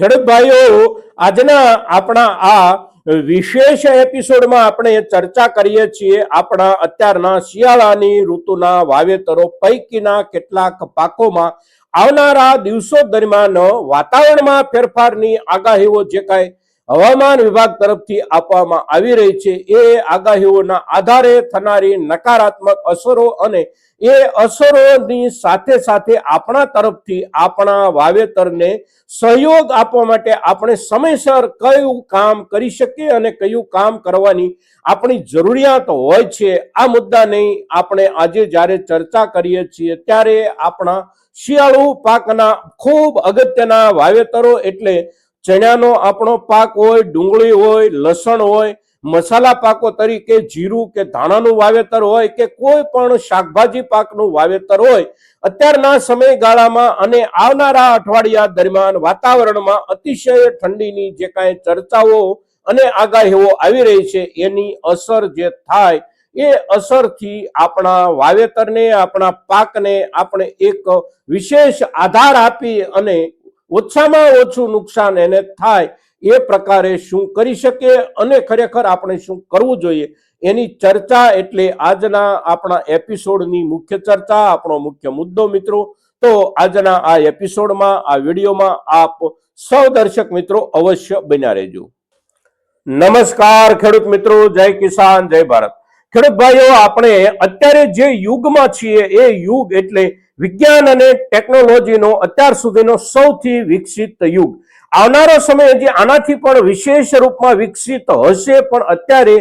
ખેડૂત ભાઈઓ, આજના આપણા આ વિશેષ એપિસોડમાં આપણે ચર્ચા કરીએ છીએ આપણા અત્યારના શિયાળાની ઋતુના વાવેતરો પૈકીના કેટલાક પાકોમાં. આવનારા દિવસો દરમિયાન વાતાવરણમાં ફેરફારની આગાહીઓ જે કાંઈ હવામાન વિભાગ તરફથી આપવામાં આવી રહી છે. એ આગાહીઓના આધારે થનારી નકારાત્મક અસરો અને એ અસરોની સાથે સાથે આપણા તરફથી આપણા વાવેતરને સહયોગ આપવા માટે આપણે સમયસર કયું કામ કરી શકીએ અને કયું કામ કરવાની આપણી જરૂરિયાત હોય છે. આ મુદ્દાની આપણે આજે જ્યારે ચર્ચા કરીએ છીએ ત્યારે આપણા શિયાળુ પાકના ખૂબ અગત્યના વાવેતરો એટલે ચણાનો આપણો પાક હોય, ડુંગળી હોય, લસણ હોય, મસાલા પાકો તરીકે જીરું કે ધાણાનું વાવેતર હોય કે કોઈ પણ શાકભાજી પાકનું વાવેતર હોય, અત્યારના સમયગાળામાં અને આવનારા અઠવાડિયા દરમિયાન વાતાવરણમાં અતિશય ઠંડીની જે કાંઈ ચર્ચાઓ અને આગાહીઓ આવી રહી છે, એની અસર જે થાય એ અસરથી આપણા વાવેતરને, આપણા પાકને આપણે એક વિશેષ આધાર આપી અને ઓછામાં ઓછું નુકસાન એને થાય એ પ્રકારે શું કરી શકીએ અને ખરેખર આપણે શું કરવું જોઈએ એની ચર્ચા એટલે આજના આપણા એપિસોડની મુખ્ય ચર્ચા, આપણો મુખ્ય મુદ્દો મિત્રો. તો આજના આ એપિસોડમાં, આ વિડીયોમાં આપ સૌ દર્શક મિત્રો અવશ્ય બન્યા રહેજો. નમસ્કાર ખેડૂત મિત્રો, જય કિસાન, જય ભારત. ખેડૂત ભાઈઓ, આપણે અત્યારે જે યુગમાં છીએ, એ યુગ એટલે વિજ્ઞાન અને ટેકનોલોજીનો અત્યાર સુધીનો સૌથી વિકસિત યુગ. આવનારો સમય હજી આનાથી પણ વિશેષ રૂપમાં વિકસિત હશે, પણ અત્યારે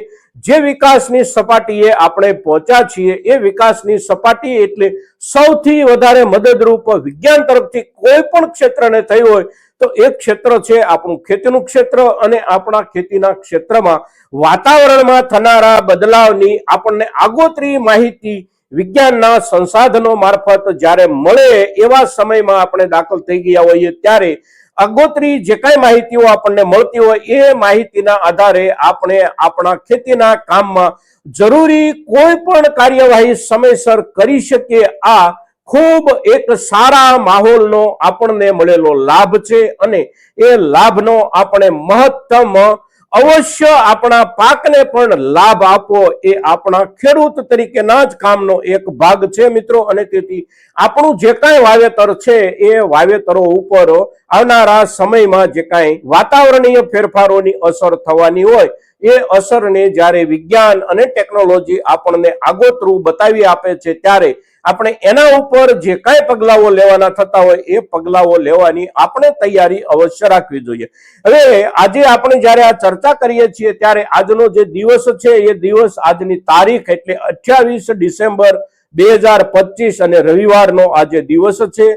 જે વિકાસની સપાટીએ આપણે પહોંચ્યા છીએ, એ વિકાસની સપાટી એટલે સૌથી વધારે મદદરૂપ વિજ્ઞાન તરફથી કોઈ પણ ક્ષેત્રને થયું હોય તો એક ક્ષેત્ર છે આપણું ખેતીનું ક્ષેત્ર અને આપણા ખેતીના ક્ષેત્રમાં વાતાવરણમાં થનારા બદલાવની આપણને આગોતરી માહિતી વિજ્ઞાનના સંસાધનો મારફત જ્યારે મળે એવા સમયમાં આપણે દાખલ થઈ ગયા હોઈએ ત્યારે આગોતરી જે કાંઈ માહિતીઓ આપણને મળતી હોય એ માહિતીના આધારે આપણે આપણા ખેતીના કામમાં જરૂરી કોઈ પણ કાર્યવાહી સમયસર કરી શકીએ આ ખૂબ એક સારા માહોલનો આપણને મળેલો લાભ છે અને એ લાભનો આપણે મહત્તમ અવશ્ય આપણા પાકને પણ લાભ આપવો એ આપણા ખેડૂત તરીકેના જ કામનો એક ભાગ છે મિત્રો. અને તેથી આપણું જે કાંઈ વાવેતર છે એ વાવેતરો ઉપર આવનારા સમયમાં જે કાંઈ વાતાવરણીય ફેરફારોની અસર થવાની હોય એ અસરને જ્યારે વિજ્ઞાન અને ટેકનોલોજી આપણને આગોતરું બતાવી આપે છે ત્યારે આપણે એના ઉપર જે કાંઈ પગલાઓ લેવાના થતા હોય એ પગલાઓ લેવાની આપણે તૈયારી અવશ્ય રાખવી જોઈએ. હવે આજે આપણે જ્યારે આ ચર્ચા કરીએ છીએ ત્યારે આજનો જે દિવસ છે એ દિવસ આજની તારીખ એટલે અઠ્યાવીસ ડિસેમ્બર બે હજાર પચીસ અને રવિવારનો આજે દિવસ છે.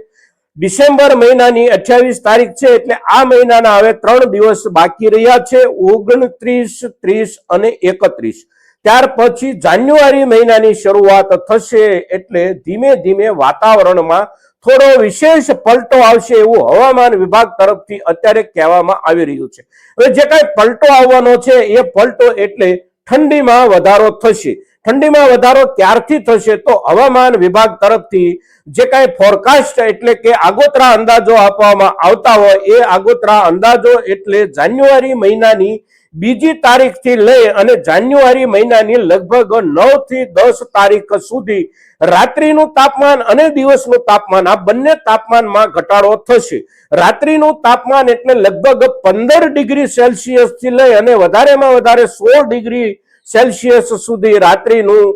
ડિસેમ્બર મહિનાની અઠ્યાવીસ તારીખ છે એટલે આ મહિનાના હવે ત્રણ દિવસ બાકી રહ્યા છે. ઓગણત્રીસ, ત્રીસ અને એકત્રીસ. ત્યાર પછી જાન્યુઆરી મહિનાની શરૂઆત થશે એટલે ધીમે ધીમે વાતાવરણમાં થોડો વિશેષ પલટો આવશે એવું હવામાન વિભાગ તરફથી અત્યારે કહેવામાં આવી રહ્યું છે. હવે જે કાંઈ પલટો આવવાનો છે એ પલટો એટલે ઠંડીમાં વધારો થશે. ઠંડીમાં વધારો ક્યારથી થશે તો હવામાન વિભાગ તરફથી જે કાંઈ ફોરકાસ્ટ એટલે કે આગોતરા અંદાજો આપવામાં આવતા હોય એ આગોતરા અંદાજો એટલે જાન્યુઆરી મહિનાની બીજી તારીખથી લઈ અને જાન્યુઆરી મહિનાની લગભગ નવથી દસ તારીખ સુધી રાત્રિનું તાપમાન અને દિવસનું તાપમાન, આ બંને તાપમાનમાં ઘટાડો થશે. રાત્રિનું તાપમાન એટલે લગભગ પંદર ડિગ્રી સેલ્સિયસથી લઈ અને વધારેમાં વધારે સોળ ડિગ્રી સેલ્સિયસ સુધી રાત્રિનું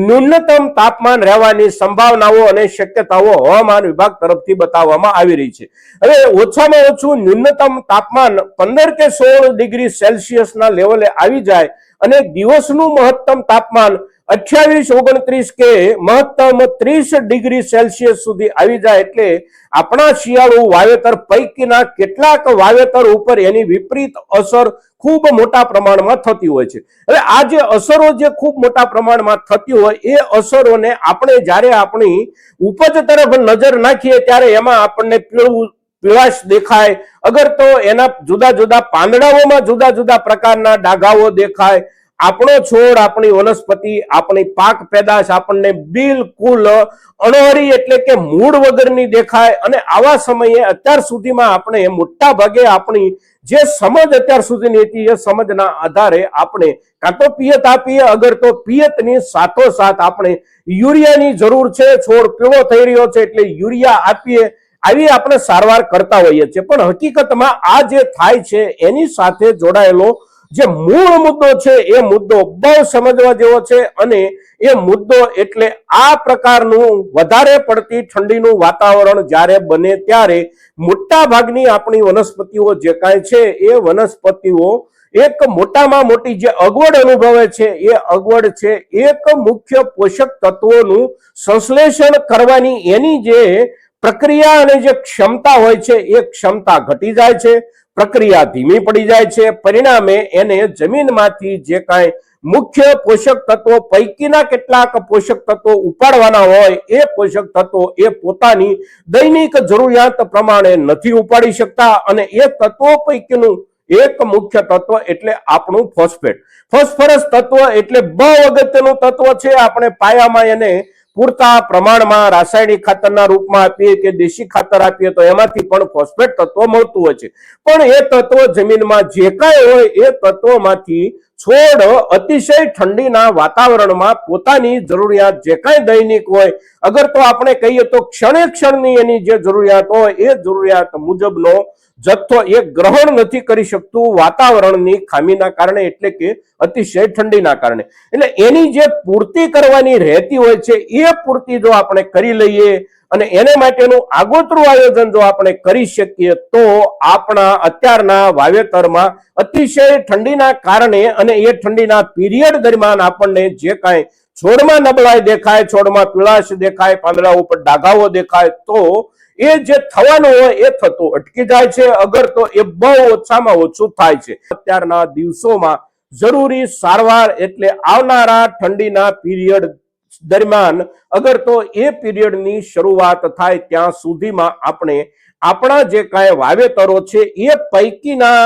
ન્યૂનતમ તાપમાન રહેવાની સંભાવનાઓ અને શક્યતાઓ હવામાન વિભાગ તરફથી બતાવવામાં આવી રહી છે. હવે ઓછામાં ઓછું ન્યૂનતમ તાપમાન પંદર કે સોળ ડિગ્રી સેલ્સિયસના લેવલે આવી જાય અને દિવસનું મહત્તમ તાપમાન અઠ્યાવીસ, ઓગણત્રીસ કે મહત્તમ ત્રીસ ડિગ્રી સેલ્સિયસ સુધી આવી જાય એટલે આપણા શિયાળુ વાવેતર પૈકીના કેટલાક વાવેતર ઉપર એની વિપરીત અસર ખૂબ મોટા પ્રમાણમાં થતી હોય છે. હવે આ જે અસરો જે ખૂબ મોટા પ્રમાણમાં થતી હોય એ અસરોને આપણે જ્યારે આપણી ઉપજ તરફ નજર નાખીએ ત્યારે એમાં આપણને પીળવું, પીળાશ દેખાય. અગર તો એના જુદા જુદા પાંદડાઓમાં જુદા જુદા પ્રકારના ડાઘાઓ દેખાય. આપણો છોડ, આપણી વનસ્પતિ, આપણી પાક પેદાશ આપણને બિલકુલ અણહરી એટલે કે મૂળ વગરની દેખાય અને આવા સમયે અત્યાર સુધીમાં આપણે મોટા ભાગે આપણી જે સમજ અત્યાર સુધીની હતી એ સમજના આધારે આપણે કાં તો પિયત આપીએ, અગર તો પિયતની સાથોસાથ આપણે યુરિયાની જરૂર છે, છોડ પીળો થઈ રહ્યો છે એટલે યુરિયા આપીએ, આવી આપણે સારવાર કરતા હોઈએ છીએ. પણ હકીકતમાં આ જે થાય છે, એની સાથે જોડાયેલો જે મૂળ મુદ્દો છે, એ મુદ્દો બહુ સમજવા જેવો છે અને એ મુદ્દો એટલે આ પ્રકારનું વધારે પડતી ઠંડીનું વાતાવરણ જ્યારે બને ત્યારે મોટા ભાગની આપણી વનસ્પતિઓ જે કાંઈ છે, એ વનસ્પતિઓ એક મોટામાં મોટી જે અગવડ અનુભવે છે, એ અગવડ છે એક મુખ્ય પોષક તત્વોનું સંશ્લેષણ કરવાની એની જે પ્રક્રિયા અને જે ક્ષમતા હોય છે, એ ક્ષમતા ઘટી જાય છે. પ્રક્રિયા ધીમી પડી જાય છે. પરિણામે એને જમીનમાંથી જે કાંઈ મુખ્ય પોષક તત્વો પૈકીના કેટલાક પોષક તત્વો ઉપાડવાના હોય, એ પોષક તત્વો એ પોતાની દૈનિક જરૂરિયાત પ્રમાણે નથી ઉપાડી શકતા અને એ તત્વો પૈકીનું એક મુખ્ય તત્વ એટલે આપણું ફોસ્ફેટ. ફોસ્ફરસ તત્વ એટલે બહુ અગત્યનું તત્વ છે. આપણે પાયામાં એને પૂરતા પ્રમાણમાં રાસાયણિક ખાતરના રૂપમાં આપીએ કે દેશી ખાતર આપીએ તો એમાંથી પણ ફોસ્ફેટ તત્વ મળતું હોય છે. પણ એ તત્વ જમીનમાં જે કાંઈ હોય એ તત્વોમાંથી છોડ અતિશય ઠંડીના વાતાવરણમાં પોતાની જરૂરિયાત જે કાંઈ દૈનિક હોય, અગર તો આપણે કહીએ તો ક્ષણે ક્ષણની એની જે જરૂરિયાત હોય, એ જરૂરિયાત મુજબનો જથ્થો એ ગ્રહણ નથી કરી શકતું વાતાવરણની ખામીના કારણે એટલે કે અતિશય ઠંડીના કારણે. એટલે એની જે પૂર્તિ કરવાની રહેતી હોય છે, એ પૂર્તિ જો આપણે કરી લઈએ અને એને માટેનું આગોતરું આયોજન જો આપણે કરી શકીએ, તો આપણા અત્યારના વાવેતરમાં અતિશય ઠંડીના કારણે અને એ ઠંડીના પીરિયડ દરમિયાન આપણને જે કાંઈ છોડમાં નબળાઈ દેખાય, છોડમાં પીળાશ દેખાય પાંદડા ઉપર ડાઘાઓ દેખાય, તો એ જે થવાનું હોય એ થતું અટકી જાય છે. અગર તો એ બહુ ઓછામાં ઓછું થાય છે. અત્યારના દિવસોમાં જરૂરી સારવાર એટલે આવનારા ઠંડીના પીરિયડ દરમિયાન અગર તો એ પીરિયડની શરૂઆત થાય ત્યાં સુધીમાં આપણે આપણા જે કાંઈ વાવેતરો છે એ પૈકીના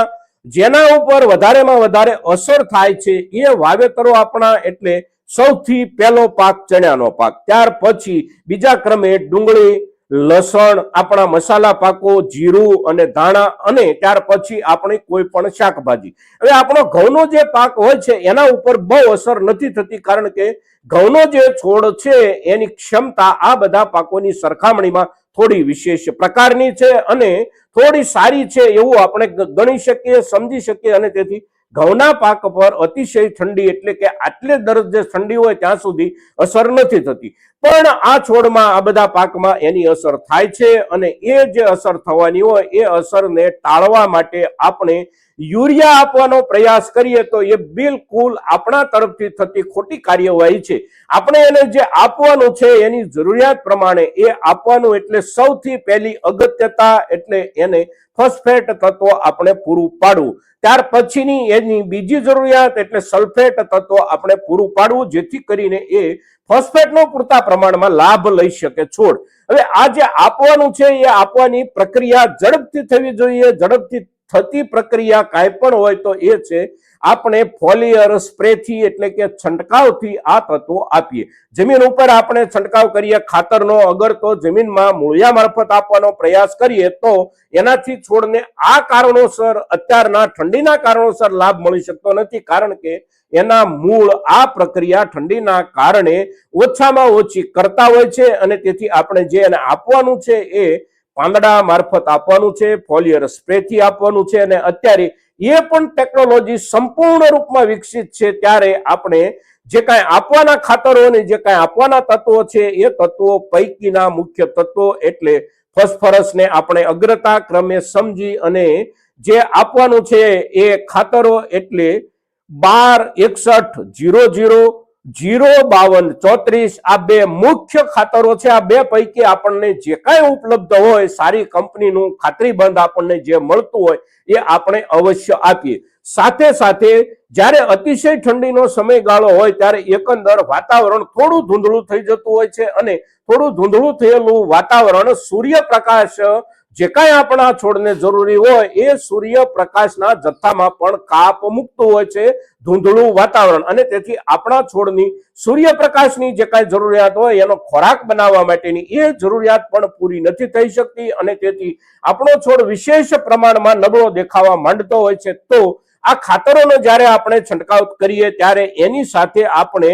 જેના ઉપર વધારેમાં વધારે અસર થાય છે એ વાવેતરો આપણા એટલે સૌથી પહેલો પાક ચણાનો પાક. ત્યાર પછી બીજા ક્રમે ડુંગળી લસણ, આપણા મસાલા પાકો, જીરું અને ધાણા અને ત્યાર પછી આપણી કોઈ પણ શાકભાજી. હવે આપણો ઘઉંનો જે પાક હોય છે, એના ઉપર બહુ અસર નથી થતી કારણ કે ઘઉંનો જે છોડ છે, એની ક્ષમતા આ બધા પાકોની સરખામણીમાં થોડી વિશેષ પ્રકારની છે અને થોડી સારી છે એવું આપણે ગણી શકીએ, સમજી શકીએ અને તેથી ઘઉંના પાક પર અતિશય ઠંડી એટલે કે આટલે દરજ્જે ઠંડી હોય ત્યાં સુધી અસર નથી થતી. પણ આ છોડમાં આ બધા પાકમાં એની અસર થાય છે અને એ જે અસર થવાની હોય એ અસરને ટાળવા માટે આપણે યુરિયા આપવાનો પ્રયાસ કરીએ તો એ બિલકુલ આપણા તરફથી થતી ખોટી કાર્યવાહી છે. આપણે એને જે આપવાનું છે એની જરૂરિયાત પ્રમાણે એ આપવાનું એટલે સૌથી પહેલી અગત્યતા એટલે એને ફોસ્ફેટ તત્વો આપણે પૂરું પાડવું. ત્યાર પછીની એની બીજી જરૂરિયાત એટલે સલ્ફેટ તત્વો આપણે પૂરું પાડવું, જેથી કરીને એ ફોસ્ફેટનો પૂરતા પ્રમાણમાં લાભ લઈ શકે છોડ. હવે આ જે આપવાનું છે એ આપવાની પ્રક્રિયા ઝડપથી થવી જોઈએ, ઝડપથી થતી પ્રક્રિયા કાંઈ પણ હોય તો એ છે, આપણે ફોલિયર સ્પ્રેથી એટલે કે છંટકાવથી આ તત્વો આપીએ. જમીન ઉપર આપણે છંટકાવ કરીએ, ખાતરનો અગર તો જમીનમાં મૂળિયા મારફત આપવાનો પ્રયાસ કરીએ તો એનાથી છોડને આ કારણોસર, અત્યારના ઠંડીના કારણોસર લાભ મળી શકતો નથી કારણ કે એના મૂળ આ પ્રક્રિયા ઠંડીના કારણે ઓછામાં ઓછી કરતા હોય છે અને તેથી આપણે જે એને આપવાનું છે એ પાંદડા મારફત આપવાનું છે, ફોલિયર સ્પ્રેથી આપવાનું છે અને અત્યારે એ પણ ટેકનોલોજી સંપૂર્ણ રૂપમાં વિકસિત છે. ત્યારે આપણે જે કાંઈ આપવાના ખાતરો અને જે કાંઈ આપવાના તત્વો છે, એ તત્વો પૈકીના મુખ્ય તત્વો એટલે ફોસ્ફરસને આપણે અગ્રતા ક્રમે સમજી અને જે આપવાનું છે એ ખાતરો એટલે બાર એકસઠ જીરો જીરો જીરો બાવન ચોત્રીસ આ બે મુખ્ય ખાતરો છે. આ બે પૈકી આપણને જે કાંઈ ઉપલબ્ધ હોય, સારી કંપનીનું ખાતરીબંધ આપણને જે મળતું હોય, એ આપણે અવશ્ય આપીએ. સાથે સાથે જ્યારે અતિશય ઠંડીનો સમયગાળો હોય, ત્યારે એકંદર વાતાવરણ થોડું ધૂંધળું થઈ જતું હોય છે અને થોડું ધૂંધળું થયેલું વાતાવરણ સૂર્યપ્રકાશ જે કાંઈ આપણા છોડને જરૂરી હોય એ સૂર્યપ્રકાશના જથ્થામાં પણ કાપ મૂકતું હોય છે, ધૂંધળું વાતાવરણ. અને તેથી આપણા છોડની સૂર્યપ્રકાશની જે કાંઈ જરૂરિયાત હોય એનો ખોરાક બનાવવા માટેની એ જરૂરિયાત પણ પૂરી નથી થઈ શકતી. અને તેથી આપણો છોડ વિશેષ પ્રમાણમાં નબળો દેખાવા માંડતો હોય છે, તો આ ખાતરોનો જ્યારે આપણે છંટકાવ કરીએ ત્યારે એની સાથે આપણે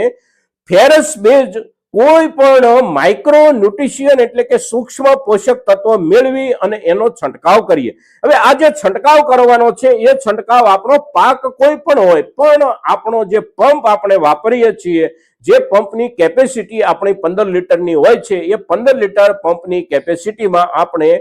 ફેરસ બેઝ કોઈ પણ માઇક્રો ન્યુટ્રિશિયન એટલે કે સૂક્ષ્મ પોષક તત્વો મેળવી અને એનો છંટકાવ કરીએ. હવે આ જે છંટકાવ કરવાનો છે, એ છંટકાવ આપણો પાક કોઈ પણ હોય, પણ આપણો જે પંપ આપણે વાપરીએ છીએ, જે પંપની કેપેસિટી આપણી પંદર લીટરની હોય છે, એ પંદર લીટર પંપની કેપેસિટીમાં આપણે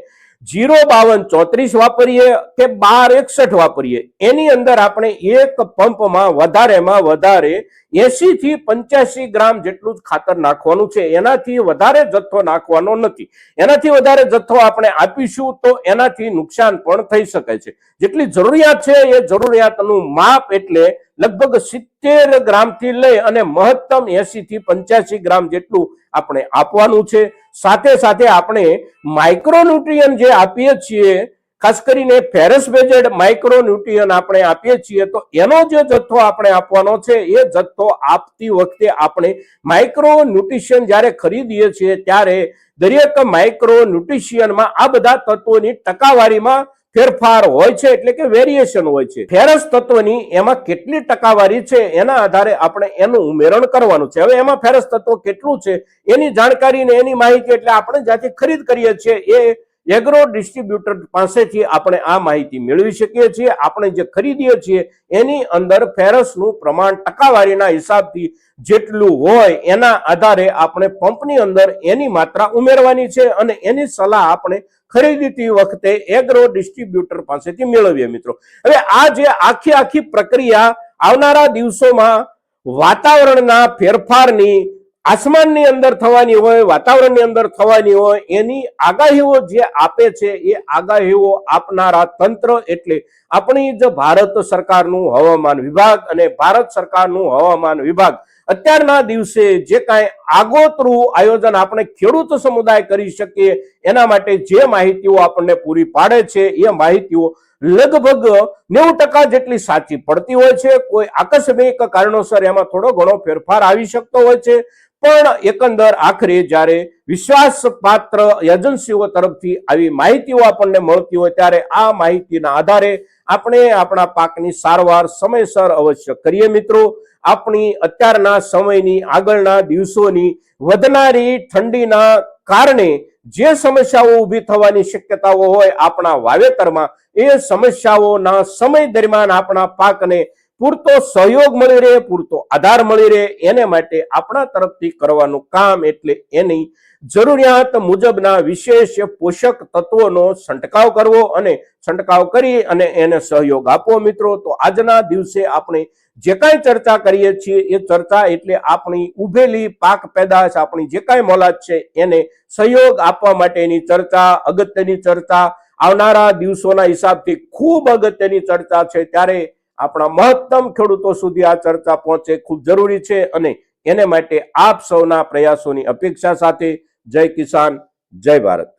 જીરો બાવન ચોત્રીસ વાપરીએ કે બાર એકસઠ વાપરીએ. એની અંદર આપણે એક પંપમાં વધારેમાં વધારે એસી થી પંચ્યાસી ગ્રામ જેટલું જ ખાતર નાખવાનું છે. એનાથી વધારે જથ્થો નાખવાનો નથી. એનાથી વધારે જથ્થો આપણે આપીશું તો એનાથી નુકસાન પણ થઈ શકે છે. જેટલી જરૂરિયાત છે એ જરૂરિયાતનું માપ એટલે લગભગ સિત્તેર ગ્રામથી લઈ અને મહત્તમ એસી થી પંચ્યાસી ગ્રામ જેટલું આપણે આપવાનું છે. સાથે સાથે આપણે માઇક્રોન્યુટ્રિયન જે આપીએ છીએ ખાસ કરીને ફેરસ બેઝેડ માઇક્રોન્યુટ્રિયન આપણે આપીએ છીએ, તો એનો જે જથ્થો આપણે આપવાનો છે, એ જથ્થો આપતી વખતે આપણે માઇક્રોન્યુટ્રિશિયન જ્યારે ખરીદીએ છીએ, ત્યારે દરેક માઇક્રોન્યુટ્રિશિયનમાં આ બધા તત્વોની ટકાવારીમાં ફેરફાર હોય છે, એટલે કે વેરિએશન હોય છે. ફેરસ તત્વની એમાં કેટલી ટકાવારી છે, એના આધારે આપણે એનું ઉમેરણ કરવાનું છે. હવે એમાં ફેરસ તત્વ કેટલું છે, એની જાણકારી ને એની માહિતી એટલે આપણે જ્યાંથી ખરીદ કરીએ છીએ, એ એગ્રો ડિસ્ટ્રીબ્યુટર પાસેથી આપણે આ માહિતી મેળવી શકીએ છીએ. આપણે જે ખરીદીએ છીએ, એની અંદર ફેરસનું પ્રમાણ ટકાવારીના હિસાબથી જેટલું હોય એના આધારે આપણે પંપની અંદર એની માત્રા ઉમેરવાની છે અને એની સલાહ આપણે ખરીદતી વખતે એગ્રો ડિસ્ટ્રીબ્યુટર પાસેથી મેળવીએ મિત્રો. હવે આ જે આખી આખી પ્રક્રિયા આવનારા દિવસોમાં વાતાવરણના ફેરફારની આસમાનની અંદર થવાની હોય, વાતાવરણની અંદર થવાની હોય, એની આગાહીઓ જે આપે છે, એ આગાહીઓ આપનારા તંત્ર એટલે આપણી જ ભારત સરકારનું હવામાન વિભાગ અને ભારત સરકારનું હવામાન વિભાગ. અત્યારના દિવસે જે કાંઈ આગોતરું આયોજન આપણે ખેડૂત સમુદાય કરી શકીએ, એના માટે જે માહિતીઓ આપણને પૂરી પાડે છે, એ માહિતીઓ લગભગ નેવું ટકા જેટલી સાચી પડતી હોય છે. કોઈ આકસ્મિક કારણોસર એમાં થોડો ઘણો ફેરફાર આવી શકતો હોય છે. પણ એકંદર આખરે જ્યારે વિશ્વાસપાત્ર એજન્સીઓ તરફથી આવી માહિતીઓ આપણને મળતી હોય ત્યારે આ માહિતીના આધારે આપણે આપણા પાકની સારવાર સમયસર અવશ્ય કરીએ મિત્રો. આપણી અત્યારના સમયની આગળના દિવસોની વધનારી ઠંડીના કારણે જે સમસ્યાઓ ઊભી થવાની શક્યતાઓ હોય આપણા વાવેતરમાં, એ સમસ્યાઓના સમય દરમિયાન આપણા પાકને પૂરતો સહયોગ મળી રહે, પૂરતો આધાર મળી રહે, એને માટે આપણા તરફથી કરવાનું કામ એટલે એની જરૂરિયાત મુજબના વિશેષ પોષક તત્વોનો છંટકાવ કરવો અને છંટકાવ કરી અને એને સહયોગ આપવો મિત્રો. તો આજના દિવસે આપણે જે કાંઈ ચર્ચા કરીએ છીએ, એ ચર્ચા એટલે આપણી ઉભેલી પાક પેદાશ, આપણી જે કાંઈ મોલાદ છે, એને સહયોગ આપવા માટેની ચર્ચા, અગત્યની ચર્ચા, આવનારા દિવસોના હિસાબથી ખૂબ અગત્યની ચર્ચા છે. ત્યારે આપણા મહત્તમ ખેડૂતો સુધી આ ચર્ચા પહોંચે ખૂબ જરૂરી છે અને એને માટે આપ સૌના પ્રયાસોની અપેક્ષા સાથે જય કિસાન, જય ભારત.